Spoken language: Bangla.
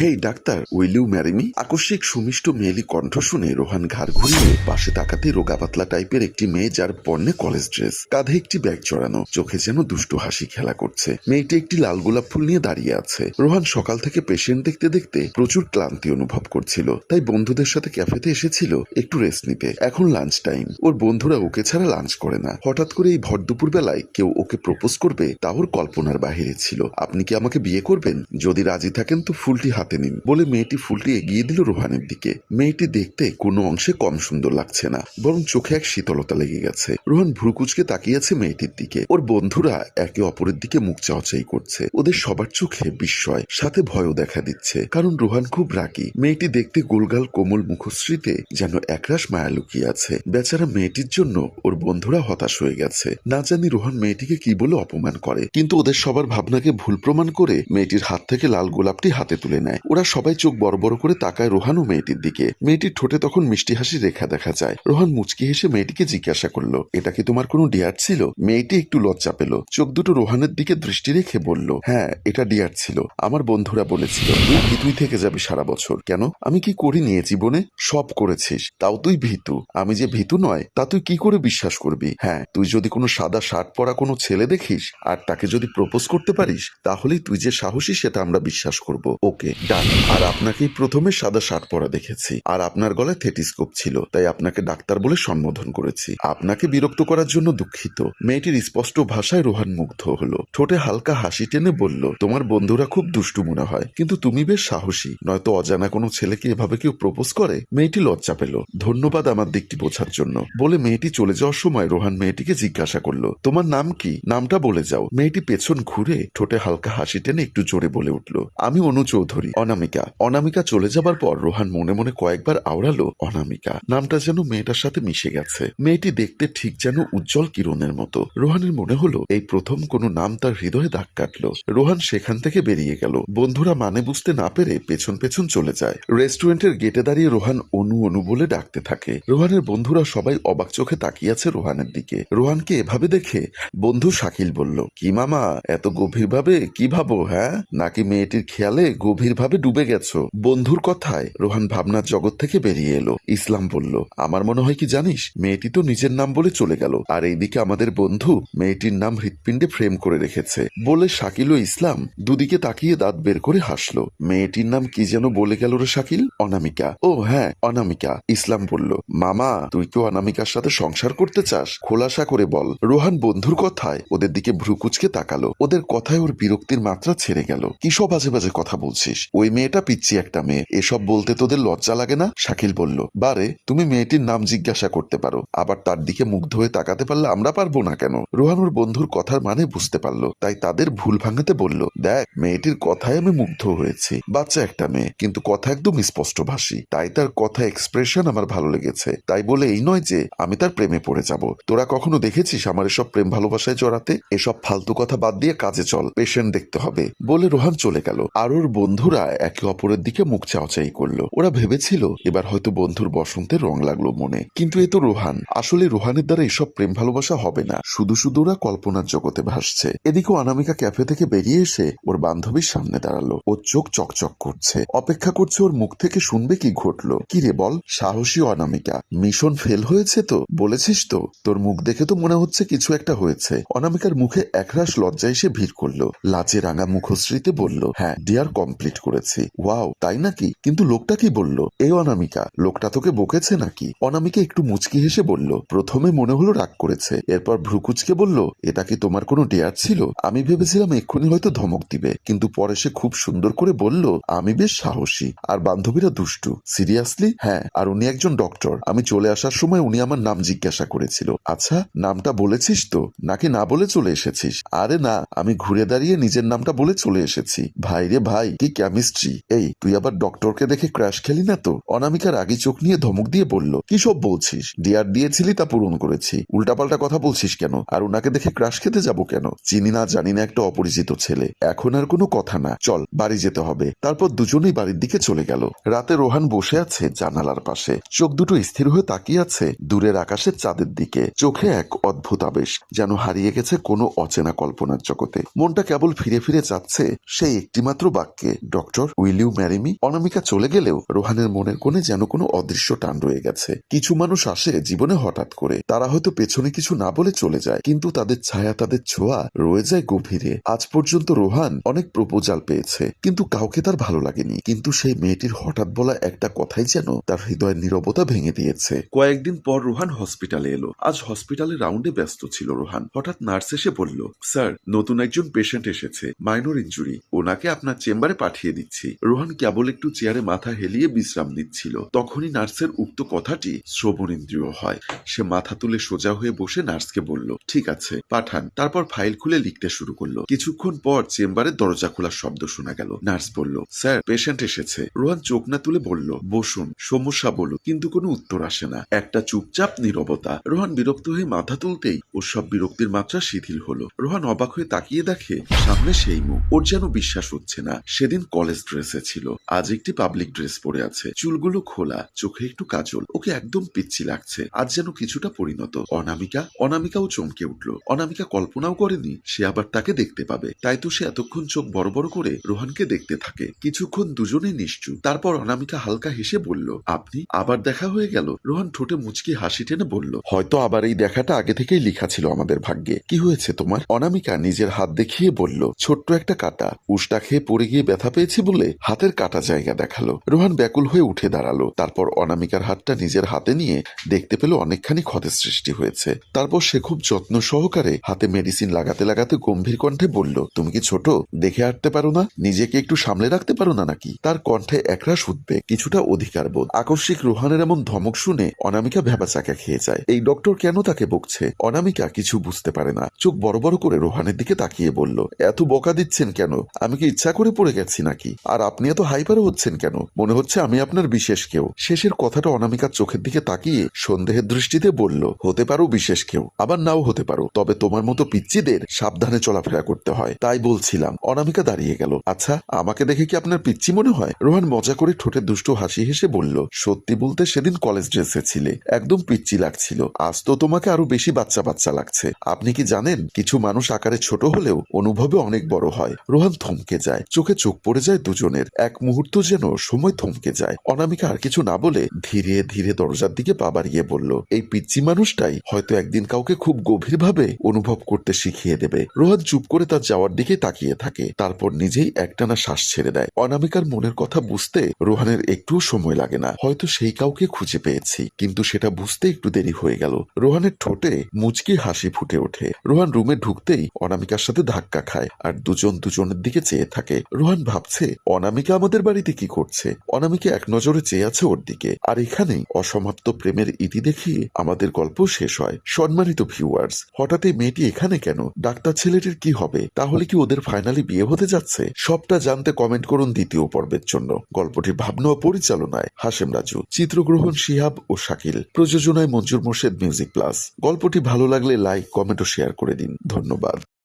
Hey doctor will you marry me আকস্মিক সুমিষ্ট মেয়েলি কণ্ঠ শুনে রোহান ঘাড় ঘুরিয়ে পাশে তাকাতে রোগা পাতলা টাইপের একটি মেয়ে যার পণ্যে কলেজ ড্রেস, কাঁধে একটি ব্যাগ চড়ানো চোখে যেন দুষ্টু হাসি খেলা করছে। মেয়েটি একটি লাল গোলাপ ফুল নিয়ে দাঁড়িয়ে আছে। রোহান সকাল থেকে পেশেন্ট দেখতে দেখতে প্রচুর ক্লান্তি অনুভব করছিল, তাই বন্ধুদের সাথে ক্যাফেতে এসেছিল একটু রেস্ট নিতে। এখন লাঞ্চ টাইম ওর বন্ধুরা ওকে ছাড়া লাঞ্চ করে না। হঠাৎ করে এই ভর দুপুর বেলায় কেউ ওকে প্রপোজ করবে তা ওর কল্পনার বাহিরে ছিল। আপনি কি আমাকে বিয়ে করবেন? যদি রাজি থাকেন তো ফুলটি হাতে নিন বলে মেয়েটি ফুলটি এগিয়ে দিল রোহানের দিকে। মেয়েটি দেখতে কোনো অংশে কম সুন্দর লাগছে না, বরং চোখে এক শীতলতা লেগে গেছে। রোহান ভ্রুকুচকে তাকিয়েছে মেয়েটির দিকে। ওর বন্ধুরা একে অপরের দিকে মুখ চাওয়াচাই করছে। ওদের সবার চোখে বিস্ময়, সাথে ভয়ও দেখা দিচ্ছে, কারণ রোহান খুব রাগী। মেয়েটি দেখতে গোলগাল কোমল মুখশ্রীতে যেন একরাশ মায়া লুকিয়ে আছে। বেচারা মেয়েটির জন্য ওর বন্ধুরা হতাশ হয়ে গেছে। না জানি রোহান মেয়েটিকে কি বলে অপমান করে, কিন্তু ওদের সবার ভাবনাকে ভুল প্রমাণ করে মেয়েটির হাত থেকে লাল গোলাপটি হাতে তুলে নেয়। ওরা সবাই চোখ বড় বড় করে তাকায় রোহান ও মেয়েটির দিকে। মেয়েটির ঠোঁটে তখন মিষ্টি হাসি রেখা দেখা যায়। রোহান মুচকি হেসে মেয়েটিকে জিজ্ঞাসা করল, এটা কি তোমার কোনো ডিয়ার ছিল? মেয়েটি একটু লজ্জা পেল। চোখ দুটো রোহানের দিকে দৃষ্টি রেখে বলল হ্যাঁ এটা ডিয়ার ছিল। আমার বন্ধুরা বলেছিল তুই থেকে যাবি সারা বছর? কেন? আমি কি করি নিয়ে জীবনে? সব করেছিস। তাও তুই ভীতু। আমি যে ভীতু নয়, তা তুই কি করে বিশ্বাস করবি? হ্যাঁ তুই যদি কোনো সাদা শার্ট পরা কোনো ছেলে দেখিস আর তাকে যদি প্রপোজ করতে পারিস, তাহলেই তুই যে সাহসী সেটা আমরা বিশ্বাস করব। ওকে। ডান। আর আপনাকেই প্রথমে সাদা শার্ট পরা দেখেছি। আর আপনার গলায় থেটিস্কোপ ছিল, তাই আপনাকে ডাক্তার বলে সম্বোধন করেছি। আপনাকে বিরক্ত করার জন্য দুঃখিত। মেয়েটির স্পষ্ট ভাষায় রোহান মুগ্ধ হলো। ঠোঁটে হালকা হাসি টেনে বলল, তোমার বন্ধুরা খুব দুষ্টু মনে হয়, কিন্তু তুমি বেশ সাহসী। নয়তো অজানা কোনো ছেলেকে এভাবে কেউ প্রপোজ করে? মেয়েটি লজ্জা পেল। ধন্যবাদ আমার দিকটি বোঝার জন্য। বলে মেয়েটি চলে যাওয়ার সময় রোহান মেয়েটিকে জিজ্ঞাসা করল, তোমার নাম কি? নামটা বলে যাও। মেয়েটি পেছন ঘুরে ঠোঁটে হালকা হাসি টেনে একটু জোরে বলে উঠল, আমি অনু চৌধুরী। অনামিকা। অনামিকা চলে যাবার পর রোহান মনে মনে কয়েকবার আওড়ালো, অনামিকা, নামটা যেন মেয়েটার সাথে মিশে গেছে। মেয়েটি দেখতে ঠিক যেন উজ্জ্বল কিরণের মতো। রোহানের মনে হলো, এই প্রথম কোনো নাম তার হৃদয়ে দাগ কাটলো। রোহান সেখান থেকে বেরিয়ে গেল। বন্ধুরা মানে বুঝতে না পেরে পেছন পেছন চলে যায়। রেস্টুরেন্টের গেটে দাঁড়িয়ে রোহান অনু অনু বলে ডাকতে থাকে। রোহানের বন্ধুরা সবাই অবাক চোখে তাকিয়ে আছে রোহানের দিকে। রোহানকে এভাবে দেখে বন্ধু শাকিল বলল, কি মামা, এত গভীরভাবে? কি ভাবো হ্যাঁ? নাকি মেয়েটির খেয়ালে গভীরভাবে ডুবে গেছো? বন্ধুর কথায় রোহান ভাবনার জগৎ থেকে বেরিয়ে এলো। ইসলাম বলল, আমার মনে হয় কি জানিস, মেয়েটি তো নিজের নাম বলে চলে গেল। আর এইদিকে আমাদের বন্ধু মেয়েটির নাম হৃৎপিণ্ডে ফ্রেম করে রেখেছে। বলে শাকিল ও ইসলাম দুদিকে তাকিয়ে দাঁত বের করে হাসলো। মেয়েটির নাম কি যেন বলে গেল রে শাকিল? অনামিকা। ও হ্যাঁ অনামিকা। ইসলাম বলল, মামা, তুই কি অনামিকার সাথে সংসার করতে চাস? খোলাসা করে বল। রোহান বন্ধুর কথায় ওদের দিকে ভ্রুকুচকে তাকালো। ওদের কথায় ওর বিরক্তির মাত্রা ছেড়ে গেল। কি সব বাজে বাজে কথা বলছিস? ওই মেয়েটা পিচ্ছি একটা মেয়ে। এসব বলতে তোদের লজ্জা লাগে না? শাকিল বলল বারে তুমি মেয়েটির নাম জিজ্ঞাসা করতে পারো। আবার তার দিকে মুগ্ধ হয়ে তাকাতে পারলে আমরা পারব না কেন? রোহান ওর বন্ধুর কথার মানে বুঝতে পারল তাই তাদের ভুল ভাঙাতে বলল দেখ মেয়েটির কথায় আমি মুগ্ধ হয়েছি। বাচ্চা একটা মেয়ে কিন্তু কথা একদম স্পষ্ট ভাষী। তাই তার কথা এক্সপ্রেশন আমার ভালো লেগেছে। তাই বলে এই নয় যে আমি তার প্রেমে পড়ে যাব। তোরা কখনো দেখেছিস আমার এসব প্রেম ভালোবাসায় জড়াতে? এসব ফালতু কথা বাদ দিয়ে কাজে চল পেশেন্ট দেখতে হবে। বলে রোহান চলে গেল। আর ওর বন্ধুরা একে অপরের দিকে মুখ চাওয়াচাই করল। ওরা ভেবেছিল, এবার হয়তো বন্ধুর বসন্তের রং লাগল মনে। কিন্তু এ তো রোহান। আসলে রোহানের দ্বারা এসব প্রেম ভালোবাসা হবে না। শুধু শুধু ওরা কল্পনার জগতে ভাসছে। এদিকে অনামিকা ক্যাফে থেকে বেরিয়ে এসে ওর বান্ধবীর সামনে দাঁড়াল। ওর চোখ চকচক করছে। অপেক্ষা করছে ওর মুখ থেকে শুনবে কি ঘটলো। কি রে বল? সাহসী অনামিকা। মিশন ফেল হয়েছে তো? বলেছিস তো? তোর মুখ দেখে তো মনে হচ্ছে কিছু একটা হয়েছে। অনামিকার মুখে একরাশ লজ্জা এসে ভিড় করল। লাচে রাঙা মুখশ্রীতে বলল হ্যাঁ ডিয়ার কমপ্লিট করেছি। ওয়াও, তাই নাকি? কিন্তু লোকটা কি বলল? এই অনামিকা, লোকটা তোকে বকেছে নাকি? অনামিকা একটু মুচকি হেসে বলল, প্রথমে মনে হলো রাগ করেছে, এরপর ভ্রুকুচকে বলল, এটা কি তোমার কোনো ডেয়ার ছিল? আমি ভেবেছিলাম এক্ষুনি হয়তো ধমক দিবে, কিন্তু পরে সে খুব সুন্দর করে বলল, আমি বেশ সাহসী, আর বান্ধবীরা দুষ্টু। সিরিয়াসলি? হ্যাঁ আর উনি একজন ডক্টর। আমি চলে আসার সময় উনি আমার নাম জিজ্ঞাসা করেছিল। আচ্ছা নামটা বলেছিস তো? নাকি না বলে চলে এসেছিস? আরে না, আমি ঘুরে দাঁড়িয়ে নিজের নামটা বলে চলে এসেছি। ভাই রে ভাই, কি কেমিস্ট্রি এই, তুই আবার ডক্টরকে দেখে ক্র্যাশ খেলি না তো? অনামিকার আগে চোখ নিয়ে ধমক দিয়ে বলল, কি সব বলছিস? ডিয়ার দিয়েছিলি তা পূরণ করেছি। উল্টাপাল্টা কথা বলছিস কেন? আর ওনাকে দেখে ক্রাশ খেতে যাব কেন? চিনি না, জানি না একটা অপরিচিত ছেলে। এখন আর কোনো কথা না। চল, বাড়ি যেতে হবে। তারপর দুজনেই বাড়ির দিকে চলে গেল। রাতে রোহান বসে আছে জানালার পাশে। চোখ দুটো স্থির হয়ে তাকিয়ে আছে দূরের আকাশের চাঁদের দিকে। চোখে এক অদ্ভুত আবেশ, যেন হারিয়ে গেছে কোনো অচেনা কল্পনার জগতে। মনটা কেবল ফিরে ফিরে যাচ্ছে সেই একটিমাত্র বাক্যে, doctor doctor will you marry me Anamika চলে গেলেও রোহানের মনের কোণে যেন কোনো অদৃশ্য টান রয়ে গেছে। কিছু মানুষ আসে জীবনে হঠাৎ করে। তারা হয়তো পেছনে কিছু না বলে চলে যায়, কিন্তু তাদের ছায়া, তাদের ছোঁয়া রয়ে যায় গভীরে। আজ পর্যন্ত রোহান অনেক প্রপোজাল পেয়েছে, কিন্তু কাউকে তার ভালো লাগেনি। কিন্তু সেই মেয়েটির হঠাৎ বলা একটা কথাই যেন তার হৃদয়ের নীরবতা ভেঙে দিয়েছে। কয়েকদিন পর রোহান হসপিটালে এলো। আজ হসপিটালে রাউন্ডে ব্যস্ত ছিল রোহান। হঠাৎ নার্স এসে বলল স্যার নতুন একজন পেশেন্ট এসেছে মাইনর ইঞ্জুরি ওনাকে আপনার চেম্বারে পাঠিয়ে দিচ্ছি। রোহান কেবল একটু চেয়ারে মাথা হেলিয়ে বিশ্রাম নিচ্ছিল। তখনই নার্সের উক্ত কথাটি শ্রবণেন্দ্রিয় হয়। সে মাথা তুলে সোজা হয়ে বসে নার্সকে বলল, ঠিক আছে, পাঠান। তারপর ফাইল খুলে লিখতে শুরু করল। কিছুক্ষণ পর চেম্বারে দরজা খোলার শব্দ শোনা গেল। নার্স বলল, স্যার, পেশেন্ট এসেছে। রোহান চোখ না তুলে বলল, বসুন। সমস্যা বলুন। কিন্তু কোনো উত্তর আসে না। একটা চুপচাপ নীরবতা। রোহান বিরক্ত হয়ে মাথা তুলতেই ওর সব বিরক্তির মাত্রা শিথিল হলো। রোহান অবাক হয়ে তাকিয়ে দেখে, সামনে সেই মুখ। ওর যেন বিশ্বাস হচ্ছে না। সেদিন কলেজ ড্রেসে ছিল। আজ একটি পাবলিক ড্রেস পরে আছে। চুলগুলো খোলা, চোখে একটু কাজল। ওকে একদম পিচ্ছি লাগছে। আজ যেন কিছুটা পরিণত। অনামিকা, অনামিকাও চমকে উঠল। অনামিকা কল্পনাও করেনি, সে আবার তাকে দেখতে পাবে। তাই তো সে এতক্ষণ চোখ বড় বড় করে রোহানকে দেখতে থাকে। কিছুক্ষণ দুজনে নিশ্চুপ। তারপর অনামিকা হালকা হেসে বলল, আপনি? আবার দেখা হয়ে গেল। রোহান ঠোঁটে মুচকি হাসি টেনে বলল, হয়তো আবার এই দেখাটা আগে থেকেই লেখা ছিল আমাদের ভাগ্যে। কি হয়েছে তোমার? অনামিকা নিজের হাত দেখিয়ে বলল, ছোট্ট একটা কাটা। উষ্টা খেয়ে পড়ে গিয়ে ব্যথা পেয়েছি? বলে হাতের কাটা জায়গা দেখাল। রোহান ব্যাকুল হয়ে উঠে দাঁড়াল। তারপর অনামিকার হাতটা নিজের হাতে নিয়ে দেখতে পেল অনেকখানি ক্ষতের সৃষ্টি হয়েছে। তারপর সে খুব যত্ন সহকারে হাতে মেডিসিন লাগাতে লাগাতে গম্ভীর কণ্ঠে বলল, তুমি কি ছোট? দেখে হাঁটতে পারো না? নিজেকে একটু সামলে রাখতে পারো না নাকি? তার কণ্ঠে একরাশ উদ্বেগ, কিছুটা অধিকার বোধ আকস্মিক রোহানের এমন ধমক শুনে অনামিকা ভেবাচাকা খেয়ে যায়। এই ডক্টর কেন তাকে বকছে? অনামিকা কিছু বুঝতে পারে না। চোখ বড় বড় করে রোহানের দিকে তাকিয়ে বলল, এত বকা দিচ্ছেন কেন? আমি কি ইচ্ছা করে পড়ে গেছি নাকি? আর আপনি এত হাইপারও হচ্ছেন কেন? মনে হচ্ছে আমি আপনার বিশেষ কেউ। শেষের কথাটা অনামিকার চোখের দিকে তাকিয়ে সন্দেহের দৃষ্টিতে বলল, হতে পারো বিশেষ কেউ, আবার নাও হতে পারো। তবে তোমার মতো পিচ্চিদের সাবধানে চলাফেরা করতে হয়। তাই বলছিলাম। অনামিকা দাঁড়িয়ে গেল। আচ্ছা আমাকে দেখে কি আপনার পিচ্চি মনে হয়? রোহান মজা করে ঠোঁটে দুষ্ট হাসি হেসে বলল, সত্যি বলতে সেদিন কলেজ ড্রেসে ছিলে। একদম পিচ্চি লাগছিল। আজ তো তোমাকে আরও বেশি বাচ্চা বাচ্চা লাগছে। আপনি কি জানেন, কিছু মানুষ আকারে ছোট হলেও অনুভবে অনেক বড় হয়। রোহান থমকে যায়। চোখে চোখ পড়ে যায় দুজনের। এক মুহূর্ত যেন সময় থমকে যায়। অনামিকা আর কিছু না বলে ধীরে ধীরে দরজার দিকে পা বাড়িয়ে বলল, এই পিচ্চি মানুষটাই হয়তো একদিন কাউকে খুব গভীরভাবে অনুভব করতে শিখিয়ে দেবে। রোহান চুপ করে তার যাওয়ার দিকে তাকিয়ে থাকে। তারপর নিজেই একটানা শ্বাস ছেড়ে দেয়। অনামিকার মনের কথা বুঝতে রোহানের একটুও সময় লাগে না। হয়তো সেই কাউকে খুঁজে পেয়েছি, কিন্তু সেটা বুঝতে একটু দেরি হয়ে গেল। রোহানের ঠোঁটে মুচকি হাসি ফুটে ওঠে। রোহান রুমে ঢুকতেই অনামিকার সাথে ধাক্কা খায় আর দুজন দুজনের দিকে চেয়ে থাকে। রোহান ভাবছে অনামিকা আমাদের বাড়িতে কি করছে? অনামিকা এক নজরে চেয়ে আছে ওর দিকে। আর এখানেই অসমাপ্ত প্রেমের ইতি দেখিয়ে আমাদের গল্প শেষ হয়। সম্মানিত ভিউয়ার্স হঠাৎ এই মেয়েটি এখানে কেন? ডাক্তার ছেলেটির কি হবে? তাহলে কি ওদের ফাইনালি বিয়ে হতে যাচ্ছে? সবটা জানতে কমেন্ট করুন দ্বিতীয় পর্বের জন্য। গল্পটির ভাবনা ও পরিচালনায় হাসেম রাজু, চিত্রগ্রহণ শিহাব ও শাকিল, প্রযোজনায় মঞ্জুর মোর্শেদ মিউজিক প্লাস গল্পটি ভালো লাগলে লাইক কমেন্ট ও শেয়ার করে দিন। ধন্যবাদ।